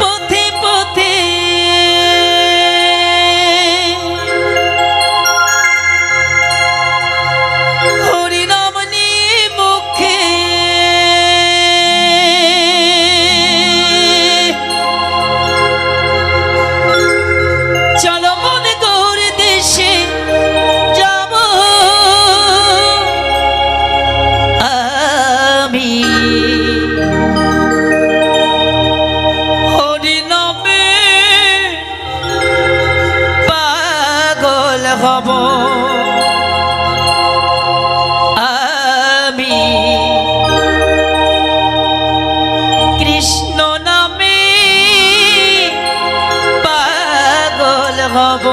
but হব আমি কৃষ্ণ নামে পাগল হব।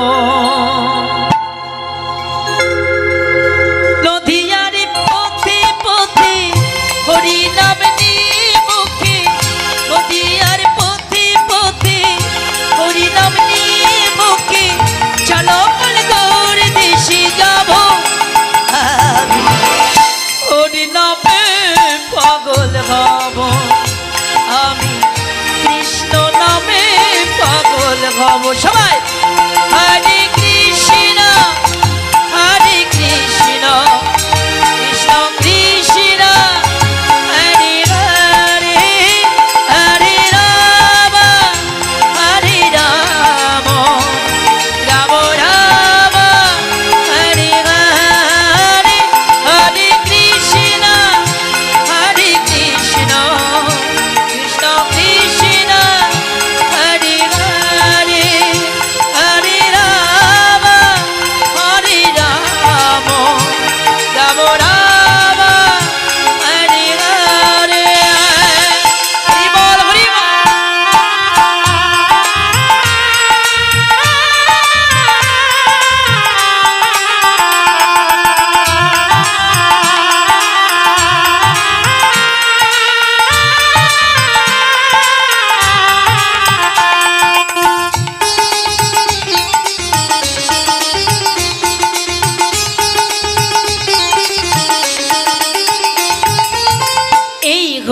さ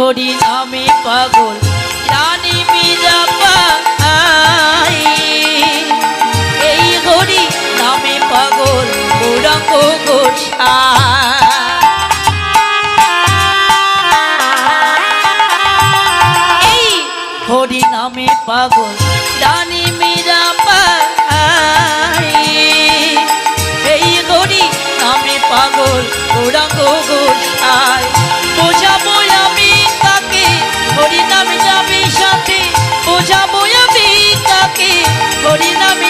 হরি আমি পাগল। বুঝাবো আমি তাকে আমি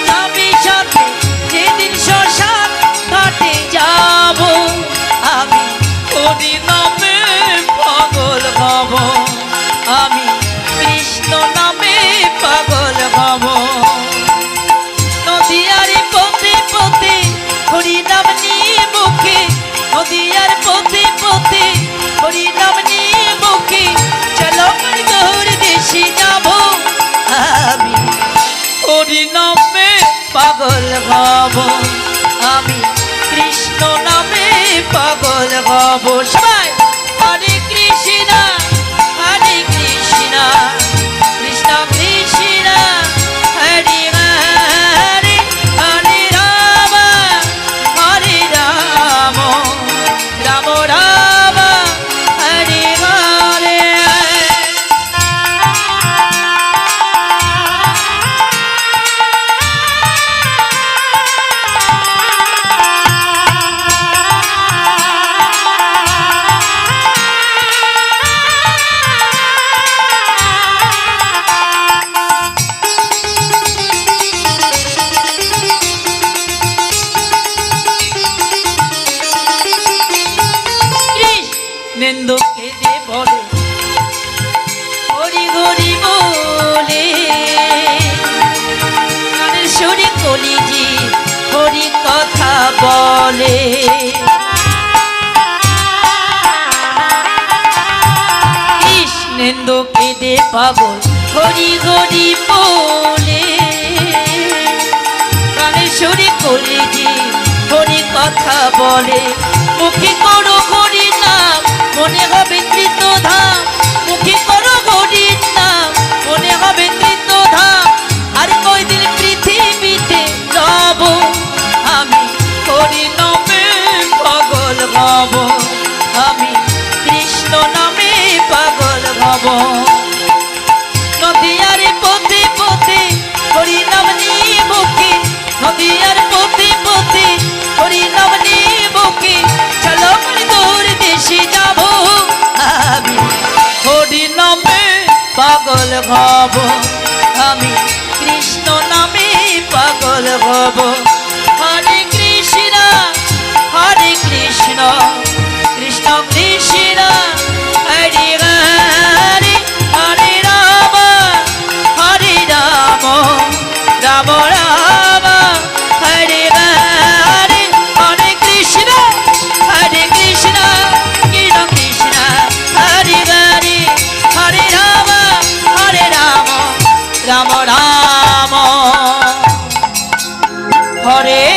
পাগল হব আমি কৃষ্ণ নামে পাগল হব। সবাই নৃপেন্দ্র কেঁদে বলে হরি বলে সরি কলিজি হরি কথা বলে। কৃষ্ণেন্দু কেঁদে পাগল হরি হরি বলে। কানে সরি কলিজি হরি কথা বলে, মুখে করো মনে হবে কৃতধা মুখে ঘর হরে